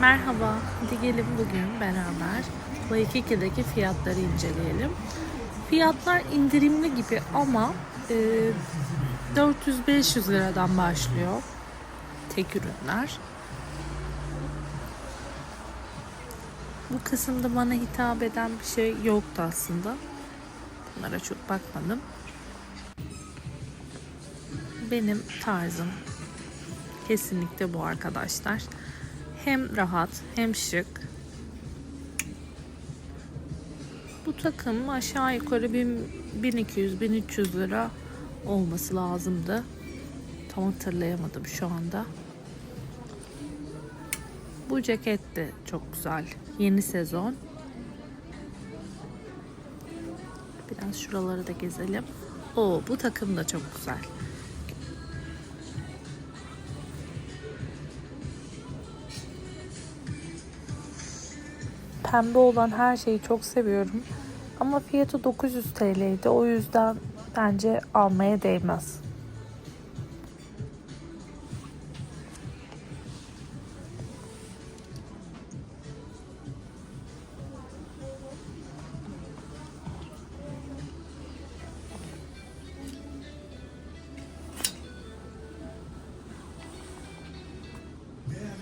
Merhaba, hadi gelin bugün beraber Waikiki'deki fiyatları inceleyelim. Fiyatlar indirimli gibi ama e, 400-500 liradan başlıyor tek ürünler. Bu kısımda bana hitap eden bir şey yoktu aslında. Bunlara çok bakmadım. Benim tarzım kesinlikle bu arkadaşlar. Hem rahat hem şık. Bu takım aşağı yukarı 1200-1300 lira olması lazımdı. Tam hatırlayamadım şu anda. Bu ceket de çok güzel. Yeni sezon. Biraz şuraları da gezelim. Oo bu takım da çok güzel. Pembe olan her şeyi çok seviyorum. Ama fiyatı 900 TL'ydi. O yüzden bence almaya değmez.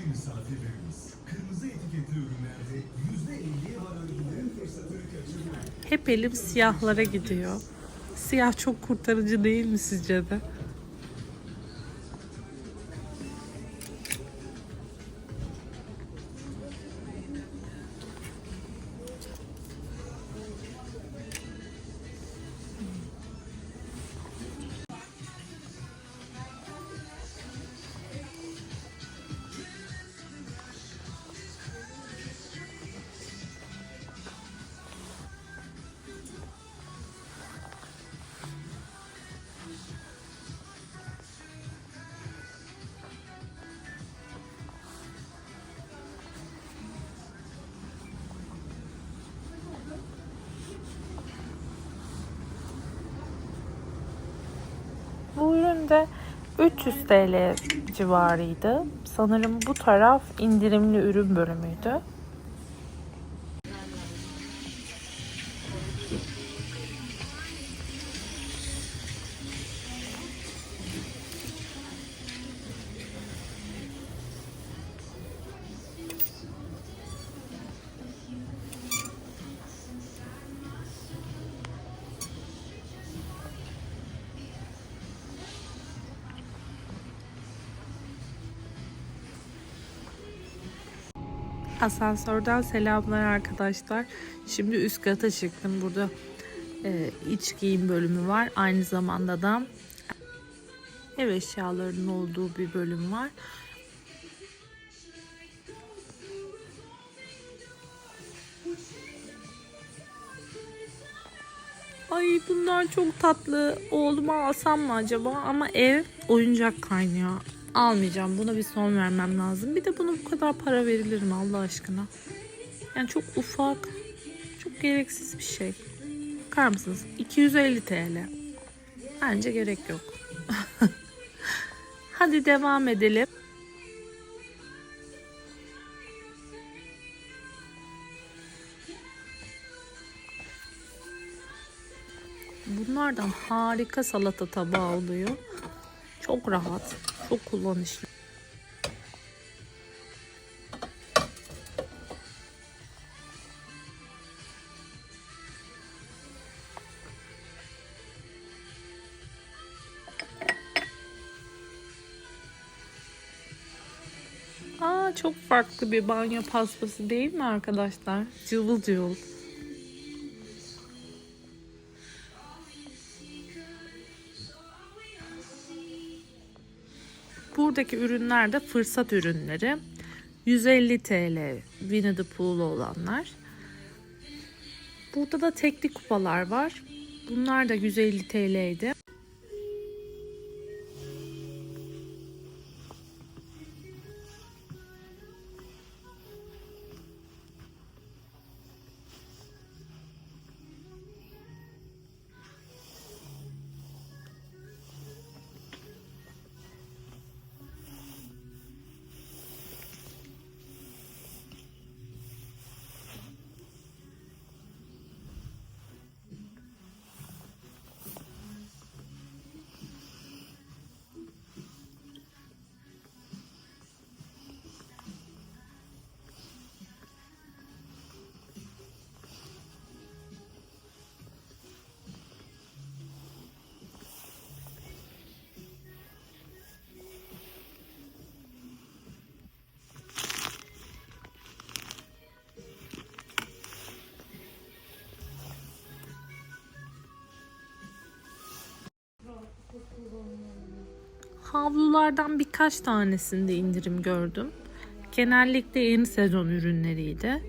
Misafirlerimiz, kırmızı etiketli ürünlerde %50'ye varan indirim fırsatını kaçırmayın. Hep elim siyahlara gidiyor. Siyah çok kurtarıcı değil mi sizce de? Bu ürün de 300 TL civarıydı. Sanırım bu taraf indirimli ürün bölümüydü. Asansörden selamlar arkadaşlar. Şimdi üst kata çıktım. Burada e, iç giyim bölümü var. Aynı zamanda da ev eşyalarının olduğu bir bölüm var. Ay bunlar çok tatlı. Oğluma alsam mı acaba? Ama ev oyuncak kaynıyor. Almayacağım. Buna bir son vermem lazım. Bir de buna bu kadar para verilir mi Allah aşkına? Yani çok ufak, çok gereksiz bir şey. Bakar mısınız? 250 TL. Bence gerek yok. Hadi devam edelim. Bunlardan harika salata tabağı oluyor. Çok rahat, çok kullanışlı. Aa çok farklı bir banyo paspası değil mi arkadaşlar? Cıvıl cıvıl. Buradaki ürünler de fırsat ürünleri. 150 TL Winnie the Pooh'lu olanlar. Burada da tekli kupalar var. Bunlar da 150 TL'ydi. Havlulardan birkaç tanesinde indirim gördüm. Genellikle yeni sezon ürünleriydi.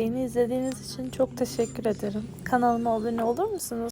Beni izlediğiniz için çok teşekkür ederim. Kanalıma abone olur musunuz?